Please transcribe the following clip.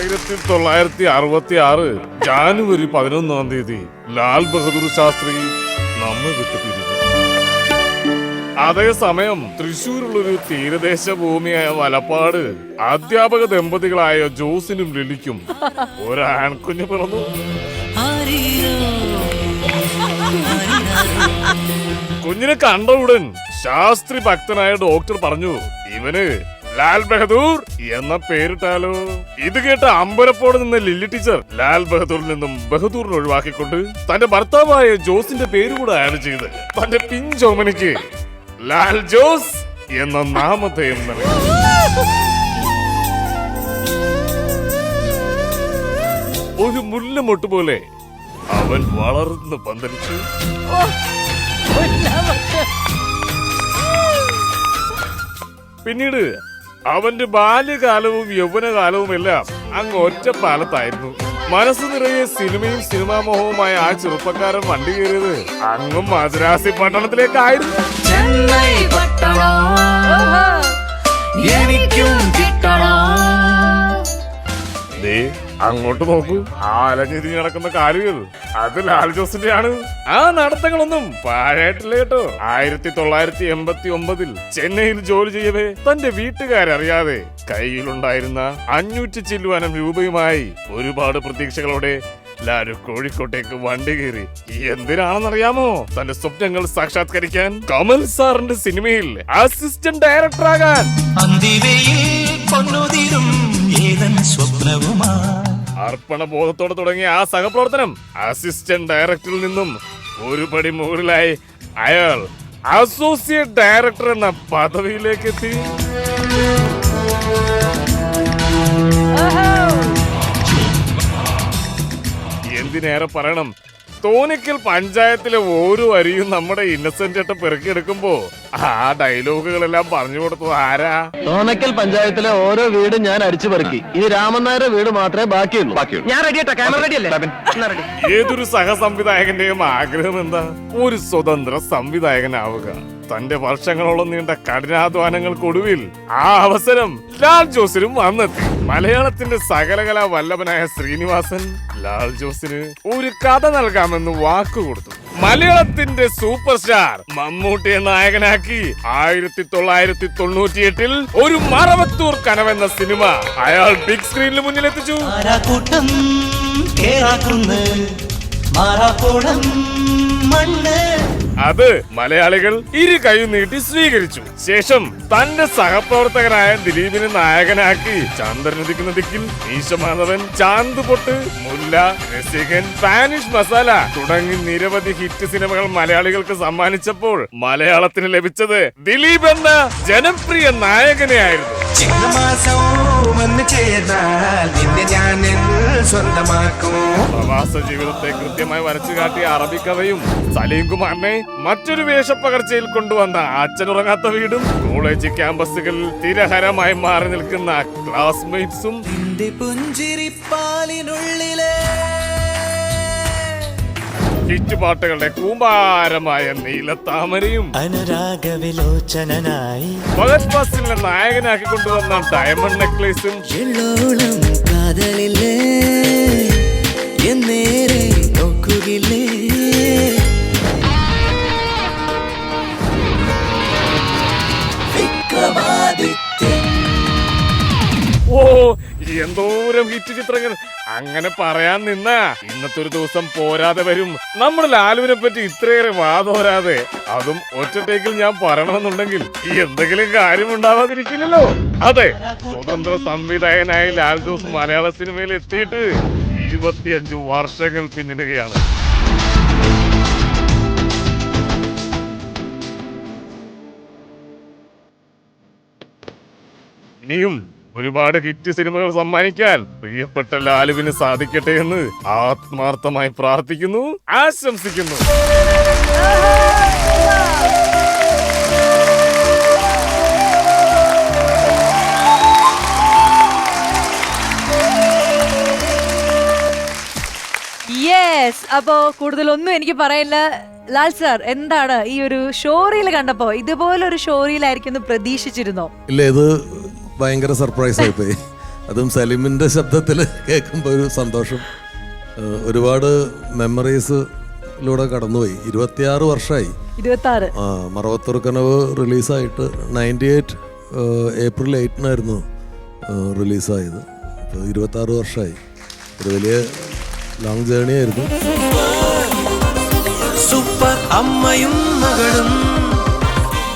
ആയിരത്തി തൊള്ളായിരത്തി അറുപത്തി ആറ് ജാനുവരി പതിനൊന്നാം തീയതി ലാൽ ബഹദൂർ ശാസ്ത്രി നമ്മെ വിട്ടു പിരിഞ്ഞു അതേസമയം തൃശൂരുള്ളൊരു തീരദേശ ഭൂമിയായ വലപ്പാട് അധ്യാപക ദമ്പതികളായ ജോസിനും ലിലിക്കും ഒരു ആൺകുഞ്ഞ് പിറന്നു. കുഞ്ഞിനെ കണ്ട ഉടൻ ശാസ്ത്രി ഭക്തനായ ഡോക്ടർ പറഞ്ഞു ഇവന് ലാൽ ബഹദൂർ എന്ന പേരിട്ടാലോ? ഇത് കേട്ട അമ്പലപ്പോട് നിന്ന് ലില്ലി ടീച്ചർ ലാൽ ബഹദൂറിൽ നിന്നും ബഹദൂറിനെ ഒഴിവാക്കിക്കൊണ്ട് തന്റെ ഭർത്താവായ ജോസിന്റെ പേര് കൂടെ ആഡ് ചെയ്ത് തന്റെ പിഞ്ചോമനിക്ക് ലാൽ ജോസ് എന്ന നാമധേയം നൽകി. ഒരു മുല്ലമൊട്ട് പോലെ അവൻ വളർന്ന് പന്തലിച്ചു. പിന്നീട് അവന്റെ ബാല്യകാലവും യൗവനകാലവും എല്ലാം അങ്ങ് ഒറ്റപ്പാലത്തായിരുന്നു മനസ്സ് നിറയെ സിനിമയും സിനിമാ മോഹവുമായ ആ ചെറുപ്പക്കാരൻ വണ്ടി കയറിയത് അങ്ങും മദ്രാസി പട്ടണത്തിലേക്കായിരുന്നു. ചെന്നൈ പട്ടണം. അങ്ങോട്ട് നോക്കൂ. ആ അലഞ്ഞിരിഞ്ഞ് നടക്കുന്ന കാലുകൾ അത്. ലാൽ ജോസിന്റെ ആണ് ആ നടത്തങ്ങളൊന്നും പാഴായിട്ടില്ല കേട്ടോ. ആയിരത്തി തൊള്ളായിരത്തി എൺപത്തി ഒമ്പതിൽ ചെന്നൈയിൽ ജോലി ചെയ്യവേ തന്റെ വീട്ടുകാരറിയാതെ കയ്യിലുണ്ടായിരുന്ന അഞ്ഞൂറ്റി ചില്ലുവാനം രൂപയുമായി ഒരുപാട് പ്രതീക്ഷകളോടെ ലാലു കോഴിക്കോട്ടേക്ക് വണ്ടി കയറി. എന്തിനാണെന്നറിയാമോ? തന്റെ സ്വപ്നങ്ങൾ സാക്ഷാത്കരിക്കാൻ കമൽ സാറിന്റെ സിനിമയിൽ അസിസ്റ്റന്റ് ഡയറക്ടറാകാൻ അന്തിവയിൽ പൊന്നുതിരും. ഏതൻ സ്വപ്നവുമാ അർപ്പണബോധത്തോടെ തുടങ്ങിയ ആ സഹപ്രവർത്തനം അസിസ്റ്റന്റ് ഡയറക്ടറിൽ നിന്നും ഒരു പടി മുകളിലായി അയാൾ അസോസിയേറ്റ് ഡയറക്ടർ എന്ന പദവിയിലേക്ക് എത്തി. എന്തിനേറെ പറയണം? തോന്നിക്കൽ പഞ്ചായത്തിലെ ഓരോ അരിയും നമ്മുടെ ഇന്നസെന്റ് ഏട്ടൻ പെറുക്കിയെടുക്കുമ്പോ ആ ഡയലോഗുകളെല്ലാം പറഞ്ഞു കൊടുത്തത് ആരാ? തോന്നക്കൽ പഞ്ചായത്തിലെ ഓരോ വീടും ഞാൻ അരിച്ചു പെറുക്കി. ഇനി രാമൻ നായരുടെ വീട് മാത്രമേ ബാക്കിയുള്ളൂ. ഞാൻ റെഡി ക്യാമറ റെഡി അല്ലേ? ഏതൊരു സഹസംവിധായകന്റെയും ആഗ്രഹം എന്താ? ഒരു സ്വതന്ത്ര സംവിധായകനാവുക. തന്റെ വർഷങ്ങളോളം നീണ്ട കഠിനാധ്വാനങ്ങൾക്കൊടുവിൽ ആ അവസരം ലാൽ ജോസിനും വന്നെത്തി. മലയാളത്തിന്റെ സകലകലാ വല്ലഭനായ ശ്രീനിവാസൻ ലാൽ ജോസിന് ഒരു കഥ നൽകാമെന്ന് വാക്കു കൊടുത്തു. മലയാളത്തിന്റെ സൂപ്പർ സ്റ്റാർ മമ്മൂട്ടിയെ നായകനാക്കി ആയിരത്തി തൊള്ളായിരത്തി തൊണ്ണൂറ്റി എട്ടിൽ ഒരു മറവത്തൂർ കനവെന്ന സിനിമ അയാൾ ബിഗ് സ്ക്രീനിന് മുന്നിലെത്തിച്ചു. എത്തിച്ചു മണ്ണ്. അത് മലയാളികൾ ഇരു കൈ നീട്ടി സ്വീകരിച്ചു. ശേഷം തന്റെ സഹപ്രവർത്തകനായ ദിലീപിനെ നായകനാക്കി ചന്ദ്രനുദിക്കുന്ന ദിക്കിൽ ഈശമാധവൻ ചാന്ത് പൊട്ട് മുല്ല രസികൻ സ്പാനിഷ് മസാല തുടങ്ങി നിരവധി ഹിറ്റ് സിനിമകൾ മലയാളികൾക്ക് സമ്മാനിച്ചപ്പോൾ മലയാളത്തിന് ലഭിച്ചത് ദിലീപ് എന്ന ജനപ്രിയ നായകനെയായിരുന്നു. ചേർന്നാൽ നിന്നെ ഞാൻ സ്വന്തമാക്കും. പ്രവാസ ജീവിതത്തെ കൃത്യമായി വരച്ചു കാട്ടിയ അറബിക്കഥയും സലീം കുമാറിനെ മറ്റൊരു വേഷപ്പകർച്ചയിൽ കൊണ്ടുവന്ന അച്ഛനുറങ്ങാത്ത വീടും കോളേജ് ക്യാമ്പസുകളിൽ തിരഹരമായി മാറി നിൽക്കുന്ന ക്ലാസ്മേറ്റ്സും പുഞ്ചിരിപ്പാലിനുള്ളിലെ ഹിറ്റ് പാട്ടുകളുടെ കൂമ്പാരമായ നീലത്താമരയും അനുരാഗവിലോചനായി ഭഗത് ഫാസിലിനെ നായകനാക്കി കൊണ്ടുവന്ന ഡയമണ്ട് നെക്ലേസും കാതലില്ലേ നോക്കുകില്ലേ ഓ എന്തോരം ഹിറ്റ് ചിത്രങ്ങൾ. അങ്ങനെ പറയാൻ നിന്ന ഇന്നത്തെ ഒരു ദിവസം പോരാതെ വരും. നമ്മൾ ലാലുവിനെ പറ്റി ഇത്രയേറെ വാതോരാതെ അതും ഒറ്റ ടേക്കിൽ ഞാൻ പറയണമെന്നുണ്ടെങ്കിൽ എന്തെങ്കിലും കാര്യം ഉണ്ടാവാതിരിക്കില്ലല്ലോ. അതെ സ്വതന്ത്ര സംവിധായകനായ ലാൽ ജോസ് മലയാള സിനിമയിൽ എത്തിയിട്ട് ഇരുപത്തിയഞ്ച് വർഷങ്ങൾ പിന്നിടുകയാണ്. ഇനിയും ഒരുപാട് ഹിറ്റ് സിനിമകൾ സമ്മാനിക്കാൻ പ്രിയപ്പെട്ട ലാലുവിന് സാധിക്കട്ടെ എന്ന് ആത്മാർത്ഥമായി പ്രാർത്ഥിക്കുന്നു ആശംസിക്കുന്നു. യെസ് അപ്പോ കൂടുതലൊന്നും എനിക്ക് പറയില്ല. ലാൽ സാർ എന്താണ് ഈ ഒരു ഷോറിയിൽ കണ്ടപ്പോ ഇതുപോലെ ഒരു ഷോറിയിലായിരിക്കും പ്രതീക്ഷിച്ചിരുന്നോ? ഇല്ല ഇത് ഭയങ്കര സർപ്രൈസ് ആയിപ്പോയി അതും സലീമിന്റെ ശബ്ദത്തിൽ കേൾക്കുമ്പോൾ ഒരു സന്തോഷം. ഒരുപാട് മെമ്മറീസിലൂടെ കടന്നുപോയി. ഇരുപത്തിയാറ് വർഷമായി ഇരുപത്തി ആറ് ആ മറവത്തുറക്കനവ് റിലീസായിട്ട് നയന്റി എയ്റ്റ് ഏപ്രിൽ എയ്റ്റിനായിരുന്നു റിലീസായത്. അപ്പോൾ ഇരുപത്താറ് വർഷമായി ഒരു വലിയ ലോങ് ജേണി ആയിരുന്നു. സൂപ്പർ അമ്മയും മകളും